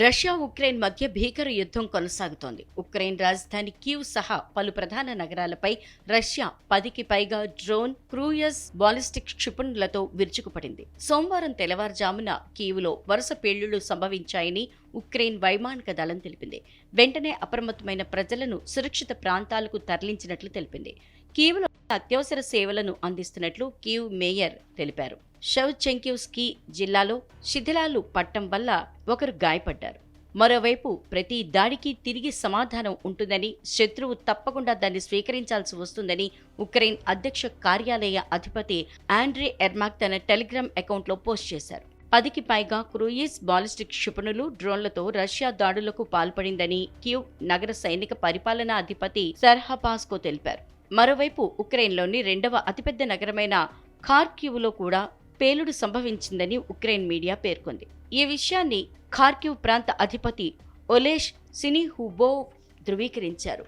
Russia Ukraine మధ్య భీకర యుద్ధం కొనసాగుతోంది. ఉక్రెయిన్ రాజధాని కీవ్ సహా పలు ప్రధాన నగరాలపై రష్యా పదికి పైగా డ్రోన్ క్రూయస్ బాలిస్టిక్ క్షిపణులతో విరుచుకుపడింది. సోమవారం తెల్లవారుజామున కీవ్లో వరుస పేలుళ్ళు సంభవించాయని ఉక్రెయిన్ వైమానిక దళం తెలిపింది. వెంటనే అప్రమత్తమైన ప్రజలను సురక్షిత ప్రాంతాలకు తరలించినట్లు తెలిపింది. కీవ్లో అత్యవసర సేవలను అందిస్తున్నట్లు కీవ్ మేయర్ తెలిపారు. షవ్చెంకివ్స్కీ జిల్లాలో శిథిలాలు పట్టం వల్ల ఒకరు గాయపడ్డారు. మరోవైపు ప్రతి దాడికి తిరిగి సమాధానం ఉంటుందని శత్రువు తప్పకుండా దాన్ని స్వీకరించాల్సి వస్తుందని ఉక్రెయిన్ అధ్యక్ష కార్యాలయ అధిపతి ఆండ్రే ఎర్మాక్ తన టెలిగ్రామ్ అకౌంట్లో పోస్ట్ చేశారు. పదికి పైగా క్రూయిజ్ బాలిస్టిక్ క్షిపణులు డ్రోన్లతో రష్యా దాడులకు పాల్పడిందని క్యూ నగర సైనిక పరిపాలనా అధిపతి సర్హపాస్కో తెలిపారు. మరోవైపు ఉక్రెయిన్లోని రెండవ అతిపెద్ద నగరమైన ఖార్కివ్లో కూడా పేలుడు సంభవించిందని ఉక్రెయిన్ మీడియా పేర్కొంది. ఈ విషయాన్ని ఖార్కివ్ ప్రాంత అధిపతి ఒలేష్ సినిహుబోవ్ ధృవీకరించారు.